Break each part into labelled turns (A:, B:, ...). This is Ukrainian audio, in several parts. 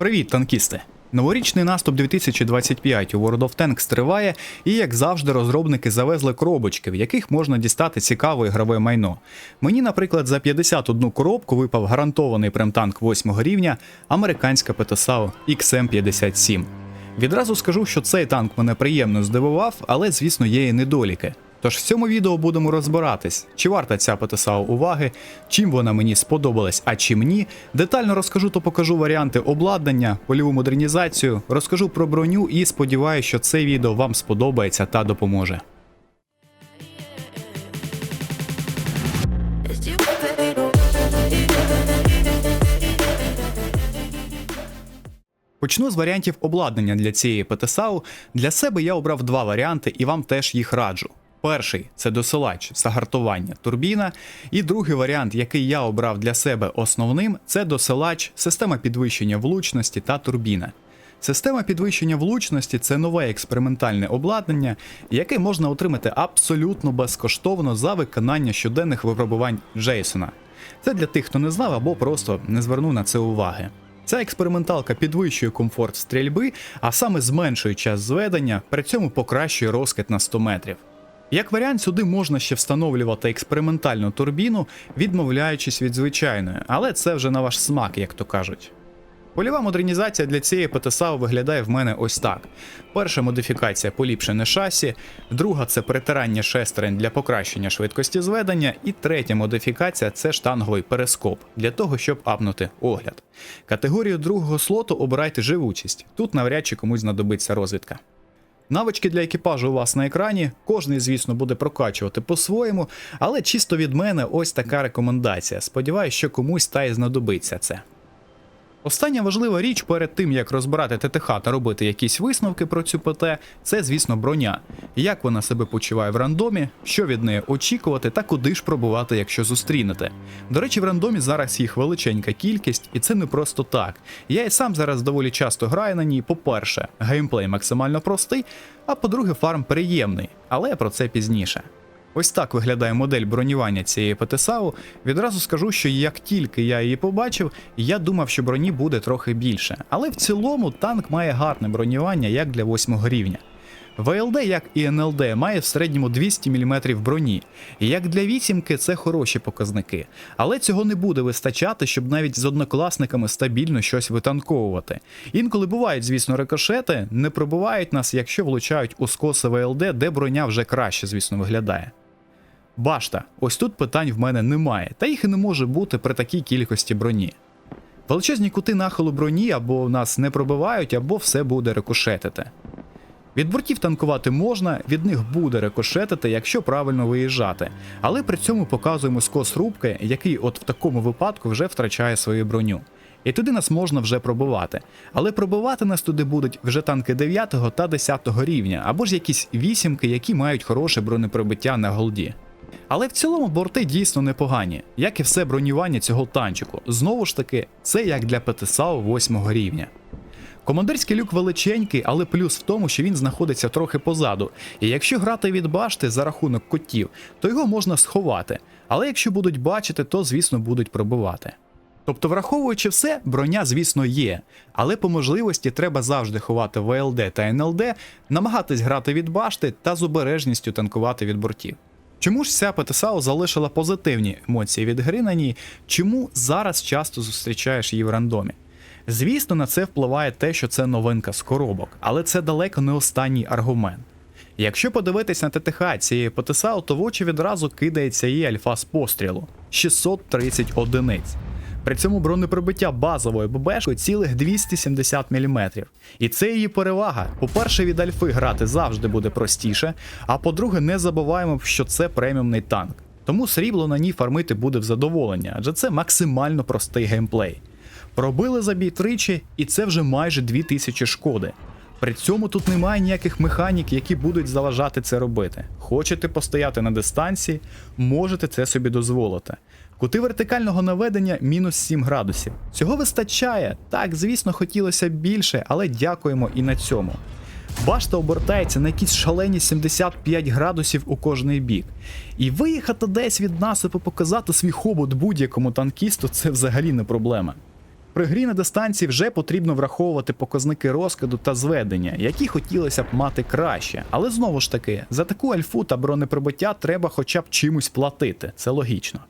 A: Привіт, танкісти! Новорічний наступ 2025 у World of Tanks триває, і як завжди, розробники завезли коробочки, в яких можна дістати цікаве ігрове майно. Мені, наприклад, за 51 коробку випав гарантований премтанк 8 рівня американська ПТСАУ XM57. Відразу скажу, що цей танк мене приємно здивував, але звісно є і недоліки. Тож в цьому відео будемо розбиратись, чи варта ця ПТСАУ уваги, чим вона мені сподобалась, а чим ні. Детально розкажу та покажу варіанти обладнання, польову модернізацію, розкажу про броню і сподіваюся, що це відео вам сподобається та допоможе. Почну з варіантів обладнання для цієї ПТСАУ. Для себе я обрав два варіанти і вам теж їх раджу. Перший це досилач загартування турбіна. І другий варіант, який я обрав для себе основним, це досилач, система підвищення влучності та турбіна. Система підвищення влучності це нове експериментальне обладнання, яке можна отримати абсолютно безкоштовно за виконання щоденних випробувань Джейсона. Це для тих, хто не знав або просто не звернув на це уваги. Ця експерименталка підвищує комфорт стрільби, а саме зменшує час зведення, при цьому покращує розкид на 100 метрів. Як варіант, сюди можна ще встановлювати експериментальну турбіну, відмовляючись від звичайної, але це вже на ваш смак, як то кажуть. Польова модернізація для цієї ПТСАУ виглядає в мене ось так: перша модифікація поліпшене шасі, друга це притирання шестерень для покращення швидкості зведення, і третя модифікація це штанговий перископ для того, щоб апнути огляд. Категорію другого слоту обирайте живучість. Тут навряд чи комусь знадобиться розвідка. Навички для екіпажу у вас на екрані. Кожний, звісно, буде прокачувати по-своєму, але чисто від мене ось така рекомендація. Сподіваюсь, що комусь та й знадобиться це. Остання важлива річ перед тим, як розбирати ТТХ та робити якісь висновки про цю ПТ, це, звісно, броня. Як вона себе почуває в рандомі, що від неї очікувати та куди ж пробувати, якщо зустрінете. До речі, в рандомі зараз їх величенька кількість, і це не просто так. Я і сам зараз доволі часто граю на ній. По-перше, геймплей максимально простий, а по-друге, фарм приємний, але про це пізніше. Ось так виглядає модель бронювання цієї ПТСАУ. Відразу скажу, що як тільки я її побачив, я думав, що броні буде трохи більше. Але в цілому танк має гарне бронювання як для 8 рівня. ВЛД, як і НЛД, має в середньому 200 мм броні, і як для вісімки це хороші показники. Але цього не буде вистачати, щоб навіть з однокласниками стабільно щось витанковувати. Інколи бувають, звісно, рикошети, не пробувають нас, якщо влучають у скоси ВЛД, де броня вже краще, звісно, виглядає. Башта, ось тут питань в мене немає, та їх і не може бути при такій кількості броні. Величезні кути нахилу броні або нас не пробивають, або все буде рикошетити. Від бортів танкувати можна, від них буде рикошетити, якщо правильно виїжджати, але при цьому показуємо скос рубки, який от в такому випадку вже втрачає свою броню. І туди нас можна вже пробивати. Але пробивати нас туди будуть вже танки 9 та 10 рівня, або ж якісь вісімки, які мають хороше бронепробиття на голді. Але в цілому борти дійсно непогані, як і все бронювання цього танчику. Знову ж таки, це як для ПТСАУ 8 рівня. Командирський люк величенький, але плюс в тому, що він знаходиться трохи позаду. І якщо грати від башти за рахунок котів, то його можна сховати. Але якщо будуть бачити, то звісно будуть пробивати. Тобто, враховуючи все, броня, звісно, є, але по можливості треба завжди ховати ВЛД та НЛД, намагатись грати від башти та з обережністю танкувати від бортів. Чому ж ця ПТСАУ залишила позитивні емоції від гри на ній? Чому зараз часто зустрічаєш її в рандомі? Звісно, на це впливає те, що це новинка з коробок, але це далеко не останній аргумент. Якщо подивитись на ТТХ цієї ПТСАУ, то в очі відразу кидається її альфа з пострілу 630 одиниць. При цьому бронепробиття базової ББшки цілих 270 мм. І це її перевага. По-перше, від альфи грати завжди буде простіше, а по-друге, не забуваємо, що це преміумний танк. Тому срібло на ній фармити буде в задоволення, адже це максимально простий геймплей. Пробили забій тричі, і це вже майже 2000 шкоди. При цьому тут немає ніяких механік, які будуть заважати це робити. Хочете постояти на дистанції, можете це собі дозволити. Кути вертикального наведення мінус 7 градусів. Цього вистачає. Так, звісно, хотілося б більше, але дякуємо і на цьому. Башта обертається на якісь шалені 75 градусів у кожний бік. І виїхати десь від насипу показати свій хобот будь-якому танкісту це взагалі не проблема. При грі на дистанції вже потрібно враховувати показники розкиду та зведення, які хотілося б мати краще. Але знову ж таки, за таку альфу та бронеприбиття треба хоча б чимось платити, це логічно.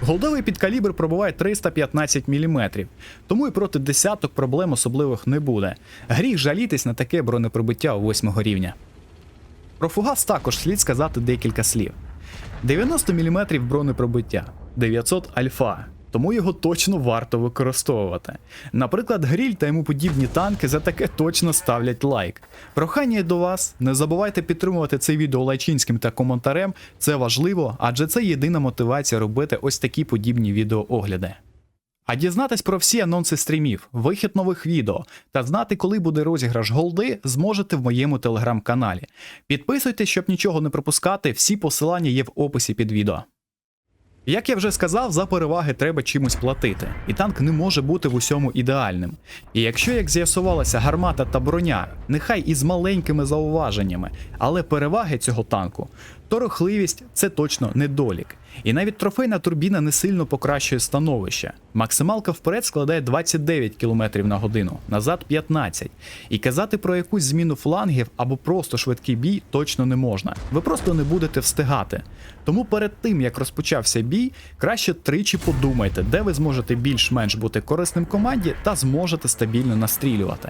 A: Голдовий підкалібр пробуває 315 мм, тому і проти десяток проблем особливих не буде. Гріх жалітись на таке бронепробиття у 8 рівня. Про фугас також слід сказати декілька слів. 90 мм бронепробиття, 900 альфа, тому його точно варто використовувати. Наприклад, гріль та йому подібні танки за таке точно ставлять лайк. Прохання до вас, не забувайте підтримувати це відео лайчинським та коментарем, це важливо, адже це єдина мотивація робити ось такі подібні відеоогляди. А дізнатись про всі анонси стрімів, вихід нових відео та знати, коли буде розіграш голди, зможете в моєму телеграм-каналі. Підписуйтесь, щоб нічого не пропускати, всі посилання є в описі під відео. Як я вже сказав, за переваги треба чимось платити, і танк не може бути в усьому ідеальним. І якщо, як з'ясувалося, гармата та броня, нехай і з маленькими зауваженнями, але переваги цього танку, то рухливість це точно недолік. І навіть трофейна турбіна не сильно покращує становище. Максималка вперед складає 29 км на годину, назад 15. І казати про якусь зміну флангів або просто швидкий бій точно не можна. Ви просто не будете встигати. Тому перед тим як розпочався бій, краще тричі подумайте, де ви зможете більш-менш бути корисним команді та зможете стабільно настрілювати.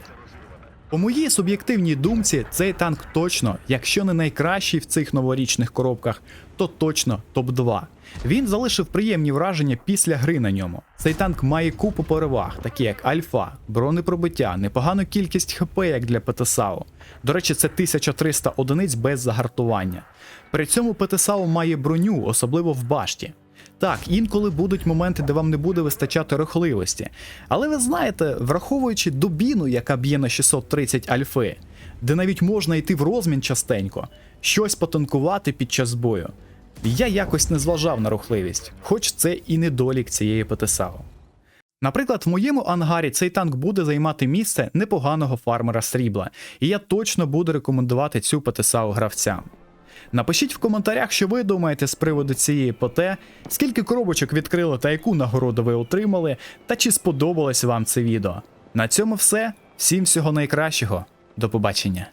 A: По моїй суб'єктивній думці, цей танк точно, якщо не найкращий в цих новорічних коробках, то точно топ-2. Він залишив приємні враження після гри на ньому. Цей танк має купу переваг, такі як альфа, бронепробиття, непогану кількість ХП як для ПТСАУ. До речі, це 1300 одиниць без загартування. При цьому ПТСАУ має броню, особливо в башті. Так, інколи будуть моменти, де вам не буде вистачати рухливості. Але ви знаєте, враховуючи дубіну, яка б'є на 630 альфи, де навіть можна йти в розмін частенько, щось потанкувати під час бою. Я якось не зважав на рухливість, хоч це і недолік цієї ПТСАУ. Наприклад, в моєму ангарі цей танк буде займати місце непоганого фармера срібла, і я точно буду рекомендувати цю ПТСАУ гравцям. Напишіть в коментарях, що ви думаєте з приводу цієї ПТ, скільки коробочок відкрили та яку нагороду ви отримали, та чи сподобалось вам це відео. На цьому все. Всім всього найкращого. До побачення.